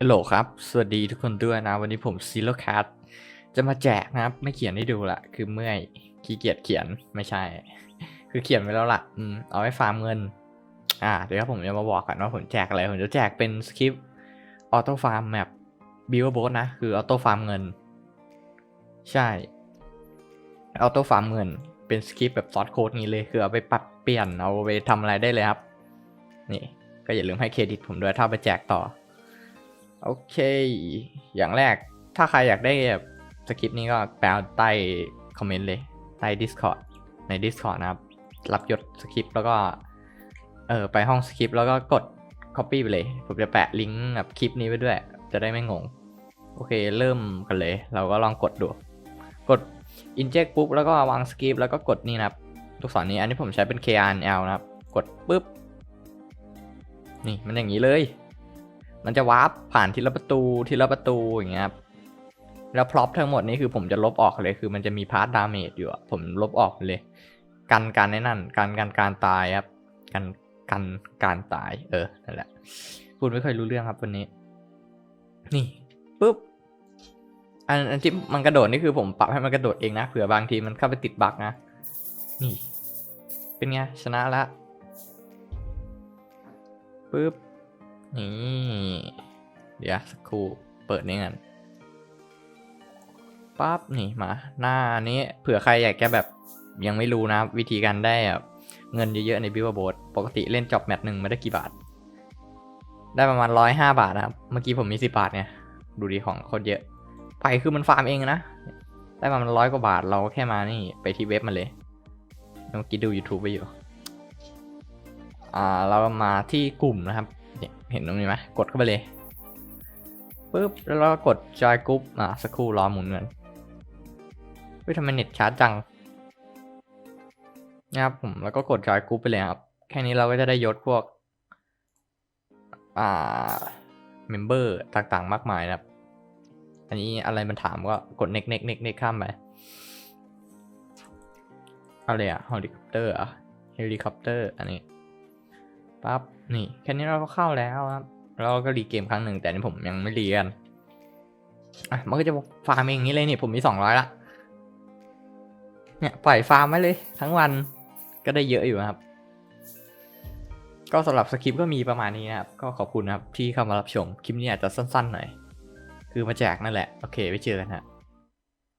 ฮัลโหลครับ สวัสดีทุกคนด้วยนะ วันนี้ผมซีโร่คัทจะมาแจกนะครับ ไม่เขียนให้ดูละคือเมื่อยขี้เกียจเขียนไม่ใช่ คือเขียนไว้แล้วล่ะอืมเอาไว้ฟาร์มเงิน อ่าเดี๋ยวผมจะมาบอกกันว่าผมแจกอะไร ผมจะแจกเป็นสคริปต์ออโต้ฟาร์มแมปบิวโบสนะ คือออโต้ฟาร์มเงิน ใช่ออโต้ฟาร์มเงิน เป็นสคริปต์แบบซอสโค้ดนี้เลย คือเอาไปปรับเปลี่ยนเอาไปทำอะไรได้เลยครับ นี่ ก็อย่าลืมให้เครดิตผมด้วยถ้าไปแจกต่อ โอเค อย่างแรกถ้าใครอยากได้แบบสคริปต์นี้ก็แปลใต้คอมเมนต์เลย ใต้ Discord ใน Discord นะครับ รับยศสคริปต์แล้วก็ เออไปห้องสคริปต์แล้วก็กด Copy ไปเลย ผมจะแปะลิงก์แบบคลิปนี้ไว้ด้วย จะได้ไม่งง โอเค เริ่มกันเลย เราก็ลองกดดู กด inject ปุ๊บ แล้วก็วางสคริปต์แล้วก็กดนี่นะครับลูกศรนี้อันนี้ผมใช้เป็น KRNL นะครับ กดปุ๊บ นี่มันอย่างนี้เลย มันจะวาร์ปผ่านทีละประตูทีละประตูอย่างเงี้ยครับแล้วพร็อพทั้งหมดนี้คือผมจะลบออกเลยคือมันจะมีพาร์ทดาเมจอยู่ผมลบออกเลย กันการในนั่นกันกันการตายครับ กันกันการตาย เออนั่นแหละพูดไม่ค่อยรู้เรื่องครับวันนี้ นี่ปุ๊บอันอันที่มันกระโดดนี่คือผมปรับให้มันกระโดดเองนะเผื่อบางทีมันเข้าไปติดบั๊กนะนี่ เป็นไงชนะละปุ๊บ นี่เดี๋ยวสักครู่เปิดนี่กันปั๊บนี่มา หน้านี้เผื่อใครอยากจะแบบยังไม่รู้นะ วิธีการได้แบบเงินเยอะๆในบิวโบสปกติเล่นจอบแมตช์หนึ่งไม่ได้กี่บาท ได้ประมาณร้อยห้าบาทนะครับ เมื่อกี้ผมมีสิบาทเนี่ยดูดีของโคตรเยอะไปคือมันฟาร์มเองนะได้ประมาณร้อยกว่าบาทเราแค่มานี่ไปที่เว็บมาเลยเมื่อกี้ดู YouTube ไปอยู่ อ่า เรามาที่กลุ่มนะครับ เห็นตรงนี้ไหมกดเข้าไปเลยปุ๊บแล้วเราก็กด join group อ่าสักครู่รอหมุนเงินเฮ้ยทำไมเน็ตช้าจังนะครับผมแล้วก็กด join group ไปเลยครับ แค่นี้เราก็จะได้ยศพวกอ่า member ต่างๆ มากมายนะครับ อันนี้อะไรมันถามก็กด next next next next ข้ามไปอะไรอะเฮลิคอปเตอร์อะเฮลิคอปเตอร์อันนี้ปั๊บ นี่แค่นี้เราก็เข้าแล้วครับเราก็รีเกมครั้งหนึ่งแต่นี่ผมยังไม่รีกันอะมันก็จะฟาร์มเองอย่างนี้เลยนี่ผมมีสองร้อยละเนี่ยปล่อยฟาร์มไว้เลยทั้งวันก็ได้เยอะอยู่ครับ ก็สำหรับสคริปต์ก็มีประมาณนี้นะครับ ก็ขอบคุณนะครับที่เข้ามารับชมคลิปนี้อาจจะสั้นๆหน่อย คือมาแจกนั่นแหละ โอเค ไว้เจอกันฮะ